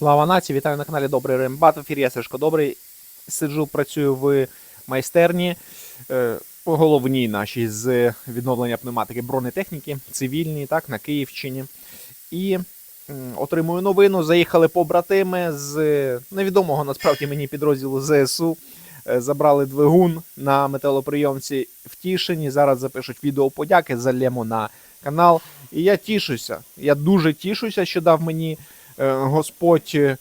Слава нації, вітаю на каналі Добрий Рембат. В ефірі я Сашко Добрий. Сиджу, працюю в майстерні е, головній нашій з відновлення пневматики бронетехніки, цивільній, так, на Київщині. І отримую новину. Заїхали побратими з невідомого насправді мені підрозділу ЗСУ. Е, Забрали двигун на металоприйомці в Тішині. Зараз запишуть відео подяки, залємо на канал. І я тішуся. Я дуже тішуся, що дав мені Господь е,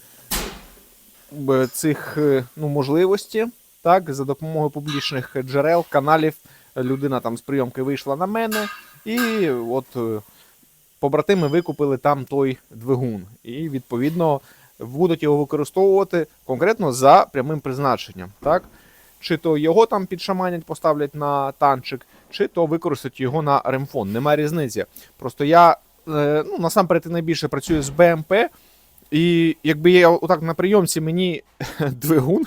цих е, ну, можливості. Так, за допомогою публічних джерел, каналів. Людина там з прийомки вийшла на мене, і от е, побратими викупили там той двигун. І відповідно будуть його використовувати конкретно за прямим призначенням. Так? Чи то його там підшаманять, поставлять на танчик, чи то використають його на ремфон. Немає різниці. Просто я е, ну, насамперед найбільше працюю з БМП, і якби я отак на прийомці мені двигун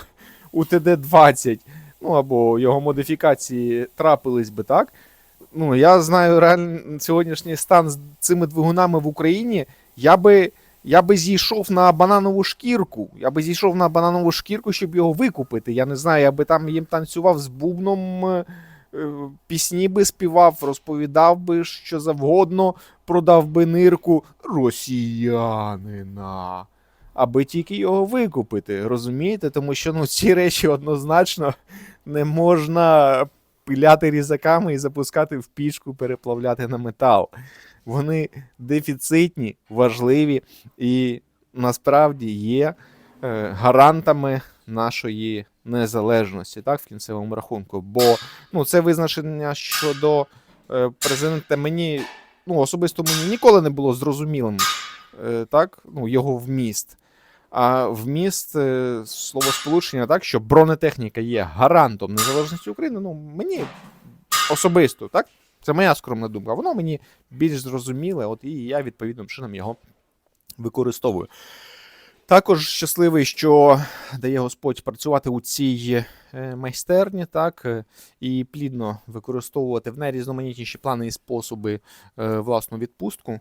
у ТД-20, ну або його модифікації трапились би так. Ну, я знаю реально сьогоднішній стан з цими двигунами в Україні. Я би, я би зійшов на бананову шкірку. Я би зійшов на бананову шкірку, щоб його викупити. Я не знаю, я би там їм танцював з бубном, е, пісні би співав, розповідав би що завгодно, продав би нирку росіянина. Аби тільки його викупити, розумієте? Тому що ну, ці речі однозначно не можна пиляти різаками і запускати в пічку, переплавляти на метал. Вони дефіцитні, важливі і насправді є е, гарантами нашої незалежності, так, в кінцевому рахунку. Бо ну, це визначення щодо е, президента мені, ну, особисто мені ніколи не було зрозумілим, е, так, ну, його вміст. А вміст е, словосполучення так, що бронетехніка є гарантом незалежності України. Ну, мені особисто, так? Це моя скромна думка. Воно мені більш зрозуміле, от і я відповідним чином його використовую. Також щасливий, що дає Господь працювати у цій е, майстерні, так, е, і плідно використовувати в найрізноманітніші плани і способи е, власну відпустку.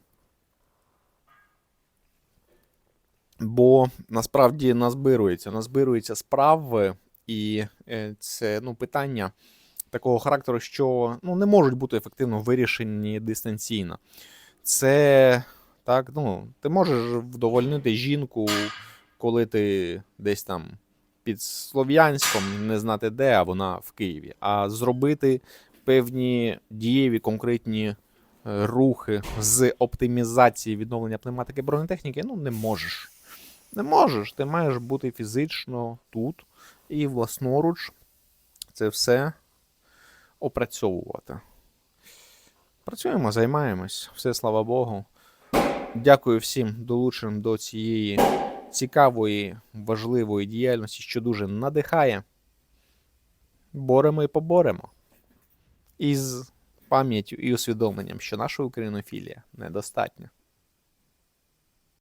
Бо насправді назбирується, назбирується справ, і це ну, питання такого характеру, що ну, не можуть бути ефективно вирішені дистанційно. Це так, ну, ти можеш вдовольнити жінку, коли ти десь там під Слов'янськом, не знати де, а вона в Києві. А зробити певні дієві конкретні е, рухи з оптимізації відновлення пневматики бронетехніки, ну не можеш. Не можеш. Ти маєш бути фізично тут і власноруч це все опрацьовувати. Працюємо, займаємось. Все слава Богу. Дякую всім долученим до цієї цікавої, важливої діяльності, що дуже надихає. Боремо і поборемо. Із пам'яттю і усвідомленням, що наша українофілія недостатня.